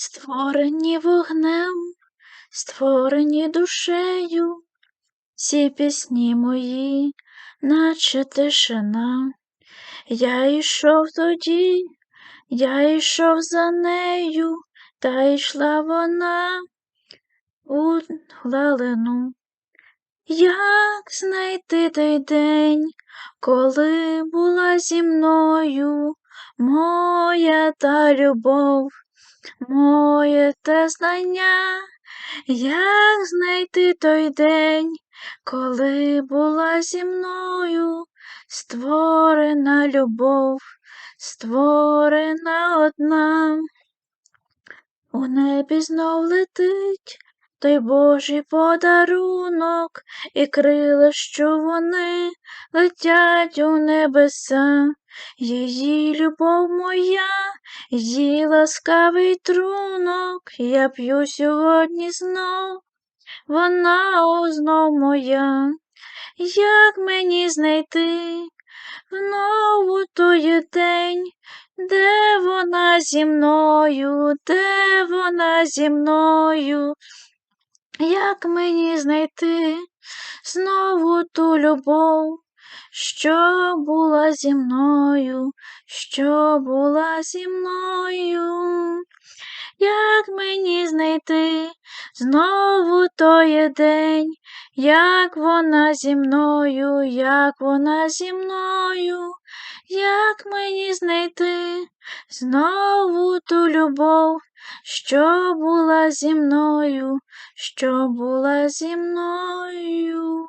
Створені вогнем, створені душею, всі пісні мої, наче тишина. Я йшов тоді, я йшов за нею, та йшла вона у глалину. Як знайти той день, коли була зі мною моя та любов, моє те знання, як знайти той день, коли була зі мною створена любов, створена одна, у небі знов летить той Божий подарунок, і крила, що вони летять у небеса, її любов моя, її ласкавий трунок, я п'ю сьогодні знов, вона знов моя, як мені знайти знову той день, де вона зі мною, де вона зі мною? Як мені знайти знову ту любов, що була зі мною, що була зі мною? Як мені знайти знову той день, як вона зі мною, як вона зі мною, як мені знайти знову ту любов, що була зі мною, що була зі мною?